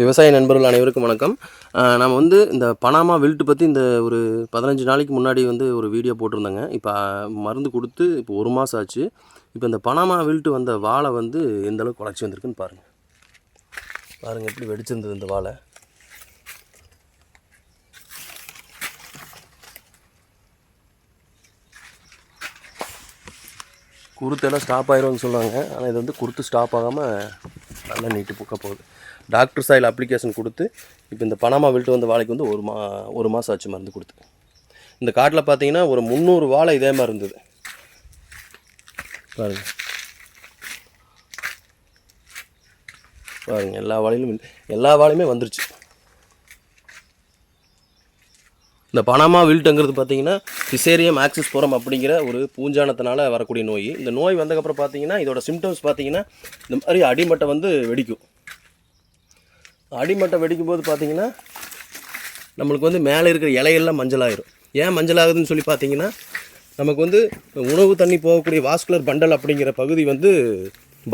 விவசாய நண்பர்கள் அனைவருக்கும் வணக்கம். நம்ம வந்து இந்த பனாமா வில்ட்டு பற்றி இந்த ஒரு பதினஞ்சு நாளைக்கு முன்னாடி வந்து ஒரு வீடியோ போட்டிருந்தாங்க. இப்போ மருந்து கொடுத்து இப்போ ஒரு மாதம் ஆச்சு. இப்போ இந்த பனாமா வில்ட்டு வந்த வாழை வந்து எந்த அளவுக்கு வளர்ச்சி வந்திருக்குன்னு பாருங்கள் பாருங்கள் எப்படி வெடிச்சிருந்தது இந்த வாழை. குருத்தெல்லாம் ஸ்டாப் ஆகிரும்னு சொல்லுவாங்க ஆனால் இது வந்து குருத்து ஸ்டாப் ஆகாமல் நல்லா நீட்டு புக்க போகுது. டாக்டர் சாயில் அப்ளிகேஷன் கொடுத்து இப்போ இந்த பணமா வில்ட்டு வந்த வாழைக்கு வந்து ஒரு மா ஒரு மாதம் ஆச்சு மருந்து கொடுத்து. இந்த காட்டில் பார்த்தீங்கன்னா ஒரு முந்நூறு வாழை இதே மாதிரி இருந்தது. பாருங்க. பாருங்க எல்லா வாழையிலும் எல்லா வாழையுமே வந்துருச்சு. இந்த பனாமா வில்ட்டுங்கிறது பார்த்தீங்கன்னா சிசேரியம் ஆக்சிஸ் போரம் அப்படிங்கிற ஒரு பூஞ்சானத்தினால வரக்கூடிய நோய். இந்த நோய் வந்ததுக்கப்புறம் பார்த்தீங்கன்னா இதோட சிம்டம்ஸ் பார்த்தீங்கன்னா இந்த மாதிரி அடிமட்டை வந்து வெடிக்கும். அடிமட்டை வெடிக்கும் போது பார்த்தீங்கன்னா நம்மளுக்கு வந்து மேலே இருக்கிற இலையெல்லாம் மஞ்சளாயிரும். ஏன் மஞ்சள் ஆகுதுன்னு சொல்லி பார்த்தீங்கன்னா நமக்கு வந்து உணவு தண்ணி போகக்கூடிய வாஸ்குலர் பண்டல் அப்படிங்கிற பகுதி வந்து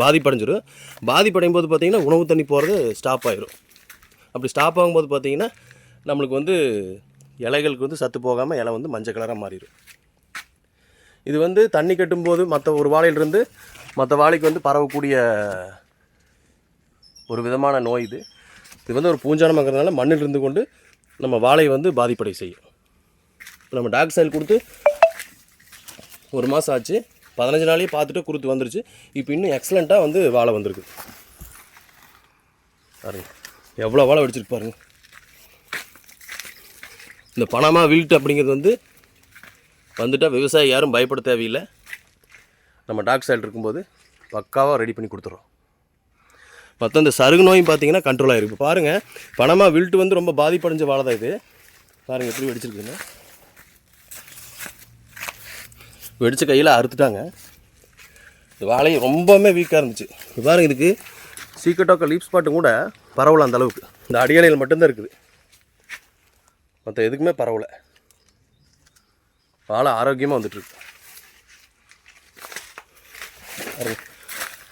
பாதிப்படைஞ்சிடும் பாதிப்படையும் போது பார்த்திங்கன்னா உணவு தண்ணி போகிறது ஸ்டாப் ஆயிரும். அப்படி ஸ்டாப் ஆகும்போது பார்த்தீங்கன்னா நம்மளுக்கு வந்து இலைகளுக்கு வந்து சத்து போகாமல் இலை வந்து மஞ்சள் கலராக மாறிடும் இது வந்து தண்ணி கட்டும்போது மற்ற ஒரு வாழையிலிருந்து மற்ற வாழைக்கு வந்து பரவக்கூடிய ஒரு விதமான நோய் இது. இது வந்து ஒரு பூஞ்சானமாங்கிறதுனால மண்ணில் இருந்து கொண்டு நம்ம வாழையை வந்து பாதிப்படை செய்யும். நம்ம டாக் சைல் கொடுத்து ஒரு மாதம் ஆச்சு. பதினஞ்சு நாளையே பார்த்துட்டு கொடுத்து வந்துருச்சு. இப்போ இன்னும் எக்ஸலண்ட்டாக வந்து வாழை வந்திருக்கு. பாருங்க. எவ்வளோ வாழை வெடிச்சிருக்கு பாருங்கள் இந்த பணமாக வீழ்ட்டு அப்படிங்கிறது வந்து வந்துட்டால் விவசாயி யாரும் பயப்பட தேவையில்லை. நம்ம டாக் சைல் இருக்கும்போது பக்காவாக ரெடி பண்ணி கொடுத்துட்றோம் மொத்தம் இந்த சருகு நோயும் பார்த்தீங்கன்னா கண்ட்ரோல் ஆகிருக்கு பாருங்கள் பணமாக வில்ட்டு வந்து ரொம்ப பாதிப்படைஞ்ச வாழை தான் இது. பாருங்கள் எப்படி வெடிச்சிருக்குன்னு. வெடித்த கையில் அறுத்துட்டாங்க. இந்த வாழையும் ரொம்பவுமே வீக்காக இருந்துச்சு. பாருங்கள் பாருங்க இதுக்கு சீக்கிரட்டாக்க லீப் ஸ்பாட்டும் கூட பரவலாம் அந்த அளவுக்கு. இந்த அடியலையில் மட்டும்தான் இருக்குது. மற்ற எதுக்குமே பரவல. வாழை ஆரோக்கியமாக வந்துட்டுருக்கு.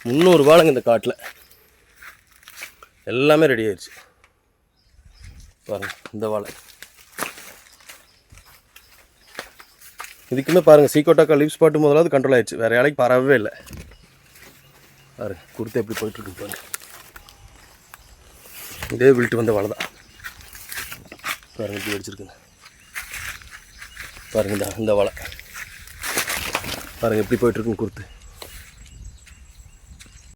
முந்நூறு வாழைங்க இந்த காட்டில். எல்லாமே ரெடி ஆயிடுச்சு. பாருங்கள் இந்த வாழை. இதுக்குமே பாருங்கள் சீக்கோட்டாக்கா லீவ் ஸ்பாட்டு முதலாவது கண்ட்ரோல் ஆயிடுச்சு. வேறு வேலைக்கு பரவவே இல்லை. பாருங்க கொடுத்து எப்படி போயிட்டுருக்கு பாருங்கள் இதே வில்ட்டு வந்த வாழை தான் பாருங்க இப்படி வெடிச்சிருக்குங்க. பாருங்க இந்த இந்த வாழை பாருங்க எப்படி போயிட்டுருக்குன்னு கொடுத்து